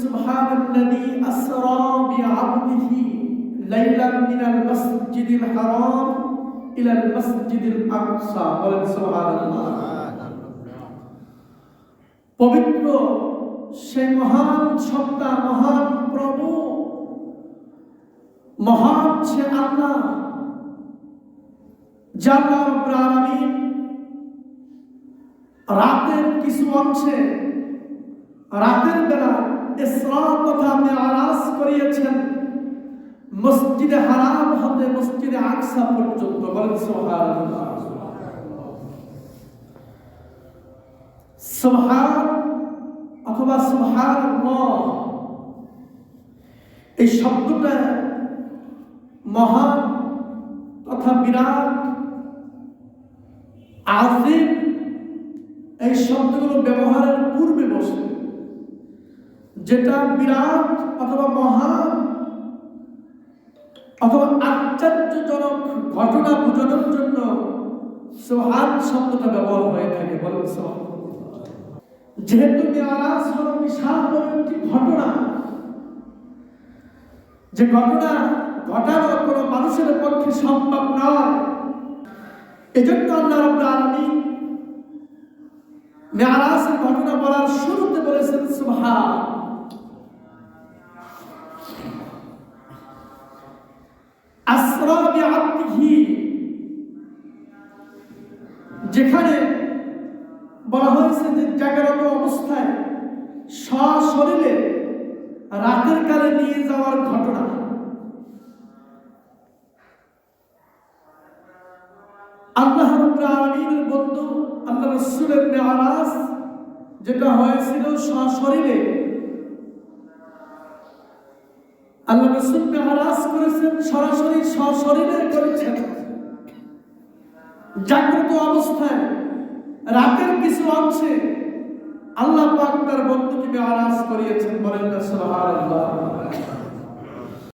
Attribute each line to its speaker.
Speaker 1: سبحان الذي أسرى بعبده ليلا من المسجد الحرام إلى المسجد الأقصى বলেন সুবহানাল্লাহ পবিত্র সে মহান সত্তা মহান প্রভু মহান সে আল্লাহ জাল্লাহ আলামিন রাতের কিছু অংশে রাতের বেলা ইসরা তথা মেরাজ করিয়েছেন। মসজিদে হারাম হতে মসজিদে আকসা পর্যন্ত। বলেন সুবহানাল্লাহ। সুবহান অথবা সুবহানাল্লাহ। এই শব্দটা মহান তথা বিরাট আজিম এই শব্দগুলো ব্যবহারের পূর্বে বসে। যেটা বিরাট অথবা মহান অথবা আশ্চর্যজনক ঘটনা বোঝানোর জন্য সোহান শব্দটা ব্যবহার হয়ে থাকে। বলেন যেহেতু মেয়ারাজ হলো বিশাল বড় একটি ঘটনা, যে ঘটনা ঘটানো কোনো মানুষের পক্ষে সম্ভব নয়। এজন্য আল্লাহ রাব্বুল আলামিন মেয়ারাজের ঘটনা বলার শুরুতে বলেছেন, সুবহান। যেখানে বলা হয়েছে যে জাগ্রত অবস্থায় সশরীরে রাতের কালে নিয়ে যাওয়ার ঘটনা। আল্লাহ রাব্বুল বন্ধু, আল্লাহ রাসূলের মেরাজ যেটা হয়েছিল সশরীরে। আল্লাহ রাসূল মেরাজ করেছেন, সরাসরি সশরীরে করেছেন। জাগ্রত অবস্থায় রাতের কিছু অংশে আল্লাহ পাক তার বন্ধুকে আরাজ করিয়েছেন বলেন সুবহানাল্লাহ।